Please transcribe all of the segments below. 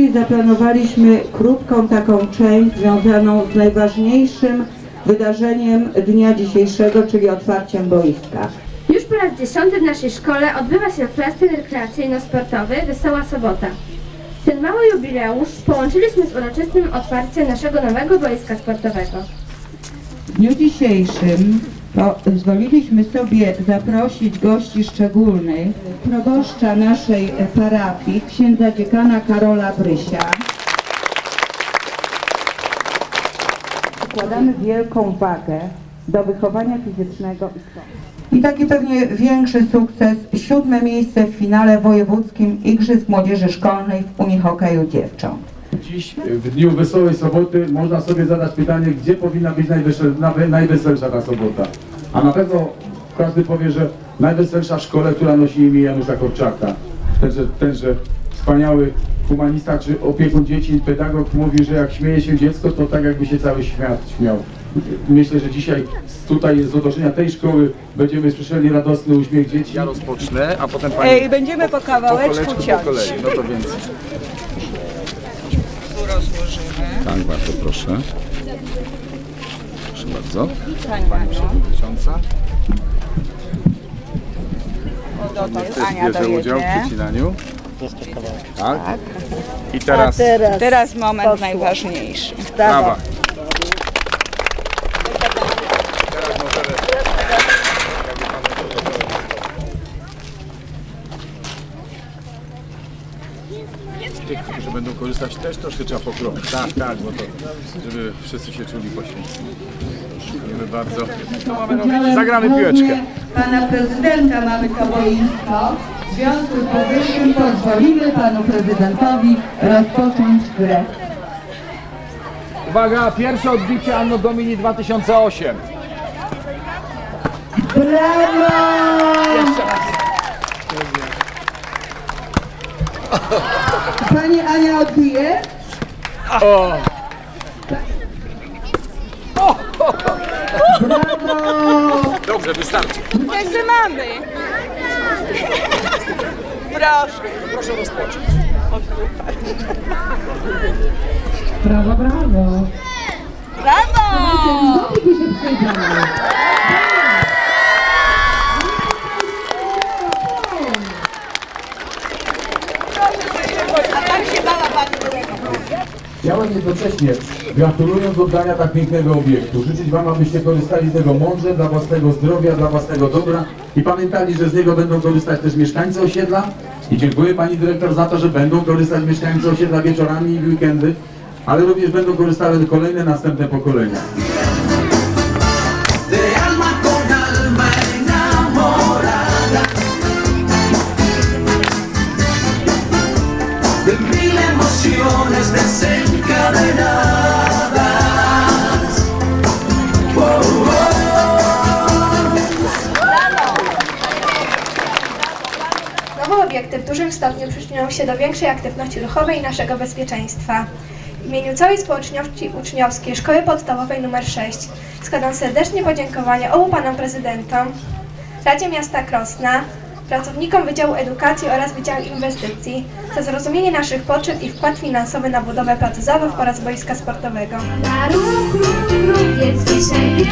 chwili zaplanowaliśmy krótką taką część związaną z najważniejszym wydarzeniem dnia dzisiejszego, czyli otwarciem boiska. Już po raz dziesiąty w naszej szkole odbywa się festyn rekreacyjno-sportowy Wesoła Sobota. Ten mały jubileusz połączyliśmy z uroczystym otwarciem naszego nowego boiska sportowego. W dniu dzisiejszym pozwoliliśmy sobie zaprosić gości szczególnych, proboszcza naszej parafii, księdza dziekana Karola Brysia. Przykładamy wielką wagę do wychowania fizycznego i sportu. I taki pewnie większy sukces, siódme miejsce w finale wojewódzkim Igrzysk Młodzieży Szkolnej w Unihokeju Dziewcząt. Dziś w dniu Wesołej Soboty można sobie zadać pytanie, gdzie powinna być najweselsza ta sobota. A na pewno każdy powie, że najweselsza w szkole, która nosi imię Janusza Korczaka. Tenże, tenże wspaniały humanista czy opiekun dzieci, pedagog mówi, że jak śmieje się dziecko, to tak jakby się cały świat śmiał. Myślę, że dzisiaj tutaj z otoczenia tej szkoły będziemy słyszeli radosny uśmiech dzieci. Ja rozpocznę, a potem pani Ej, będziemy po kawałeczku po ciąć. kolei. No to więc. Tak, bardzo proszę. Proszę bardzo. Pani przewodnicząca. Też Ania bierze udział w przecinaniu. Tak. I teraz Teraz moment najważniejszy. prawa. Będą korzystać też troszkę trzeba pokroić. Tak, tak, bo to, żeby wszyscy się czuli poświęceni. Dziękujemy bardzo. Co mamy robić? Zagramy piłeczkę. Pana prezydenta mamy to boisko. W związku z powyższym pozwolimy panu prezydentowi rozpocząć grę. Uwaga, pierwsze odbicie Anno Domini 2008. Brawo! Pani Ania odbije? Brawo! Dobrze, wystarczy. Wszyscy mamy. Proszę. Proszę rozpocząć. Brawo, brawo! Brawo! By się przydał? A tak się bała pani dyrektor. Chciałem jednocześnie, gratulując oddania tak pięknego obiektu, życzyć Wam, abyście korzystali z tego mądrze, dla własnego zdrowia, dla własnego dobra i pamiętali, że z niego będą korzystać też mieszkańcy osiedla. I dziękuję Pani Dyrektor za to, że będą korzystać mieszkańcy osiedla wieczorami i w weekendy, ale również będą korzystały kolejne, następne pokolenia. Dużym stopniu przyczynią się do większej aktywności ruchowej i naszego bezpieczeństwa. W imieniu całej społeczności uczniowskiej Szkoły Podstawowej nr 6 składam serdecznie podziękowania obu panom prezydentom, Radzie Miasta Krosna, pracownikom Wydziału Edukacji oraz Wydziału Inwestycji za zrozumienie naszych potrzeb i wkład finansowy na budowę plac zabaw oraz boiska sportowego. Na ruch, jest dzisiaj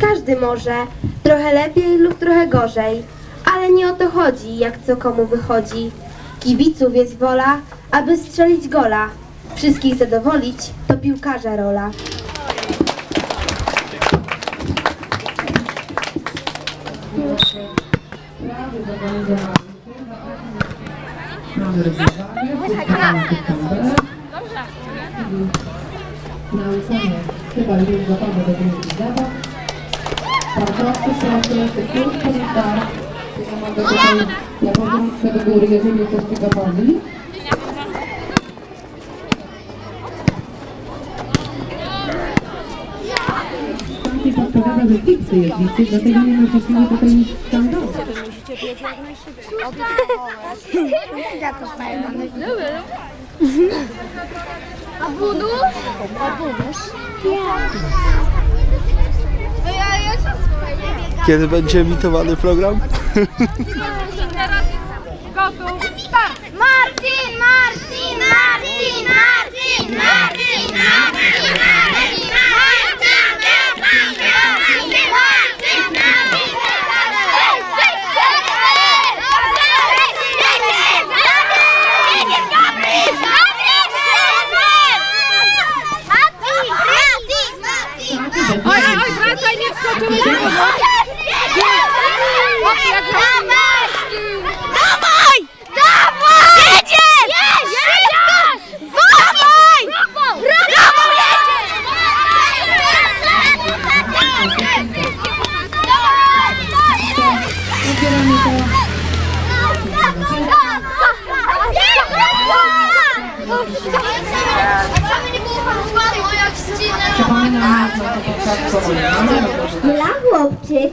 każdy może, trochę lepiej lub trochę gorzej. Ale nie o to chodzi, jak co komu wychodzi. Kibiców jest wola, aby strzelić gola. Wszystkich zadowolić to piłkarza rola. Startowcy proszę, krótko start. Ja mogę tutaj, ja podniosę do góry, jeżeli jesteście gotowi. Pani podpowiada, że tipsy jedliście, dlatego nie siły tutaj nic startować. A bonus? A bonus? Kiedy będzie emitowany program? Gotów, start! Marcin, Marcin, Marcin!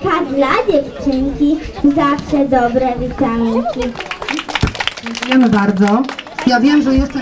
Chłopczyka, dla dziewczynki zawsze dobre witaminki. Dziękujemy bardzo. Ja wiem, że jeszcze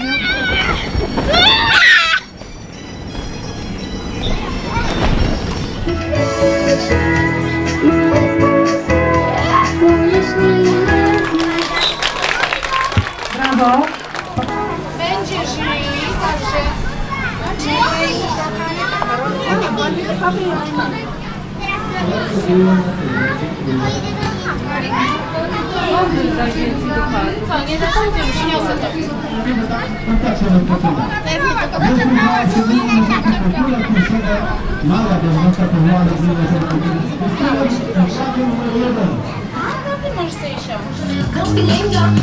Mała diagnoza powołana z Don't be lame, y'all.